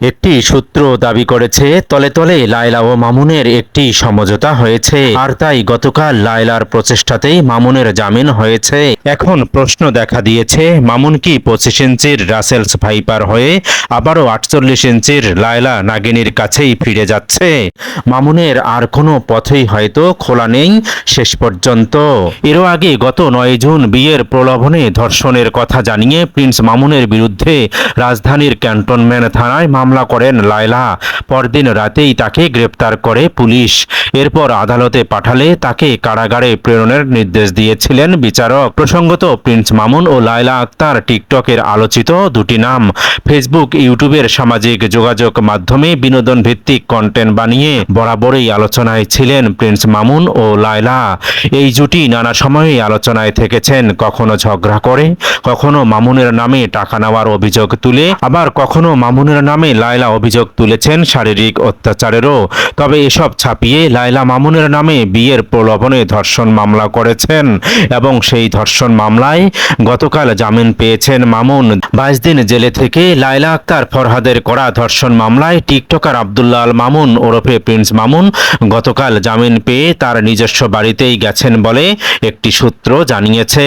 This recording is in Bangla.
একটি সূত্র দাবি করেছে, তলে তলে লায়লা ও মামুনের একটি সমঝোতা হয়েছে। আর তাই গতকাল লায়লার প্রচেষ্টাতেই মামুনের জামিন হয়েছে। এখন প্রশ্ন দেখা দিয়েছে, মামুন কি পঁচিশ ইঞ্চির রাসেলস ভাইপার হয়ে আবারও আটচল্লিশ ইঞ্চির লায়লা নাগিনীর কাছেই ফিরে যাচ্ছে? মামুনের আর কোনো পথই হয়তো খোলা নেই শেষ পর্যন্ত। এরও আগে গত নয় জুন বিয়ের প্রলোভনে ধর্ষণের কথা জানিয়ে প্রিন্স মামুনের বিরুদ্ধে রাজধানীর ক্যান্টনমেন্ট থানায় মামলা করেন লায়লা। পরদিন রাতেই তাকে গ্রেপ্তার করে পুলিশ। এরপর আদালতে পাঠালে তাকে কারাগারে প্রেরণের নির্দেশ দিয়েছিলেন বিচারক। প্রসঙ্গত, প্রিন্স মামুন ও লায়লা আক্তার টিকটকের আলোচিত দুটি নাম। ফেসবুক, ইউটিউবের সামাজিক যোগাযোগ মাধ্যমে বিনোদন ভিত্তিক কন্টেন্ট বানিয়ে বরাবরই আলোচনায় ছিলেন প্রিন্স মামুন ও লায়লা। এই জুটি নানা সময়ে আলোচনায় থেকেছেন, কখনো ঝগড়া করে, কখনো মামুনের নামে টাকা নেওয়ার অভিযোগ তুলে, আবার কখনো মামুনের নামে লায়লা অভিযোগ তুলেছেন, শারীরিক অত্যাচারেরও। তবে এসব ছাপিয়ে লায়লা মামুনের নামে বিয়ের প্রলোভনে ধর্ষণ মামলা করেছেন এবং সেই ধর্ষণ মামলায় গতকাল জামিন পেয়েছেন মামুন। বাইশ দিন জেলে থেকে লায়লা আক্তার ফরহাদের করা ধর্ষণ মামলায় টিকটকার আবদুল্লাহ আল মামুন ওরফে প্রিন্স মামুন গতকাল জামিন পেয়ে তার নিজস্ব বাড়িতেই গেছেন বলে একটি সূত্র জানিয়েছে।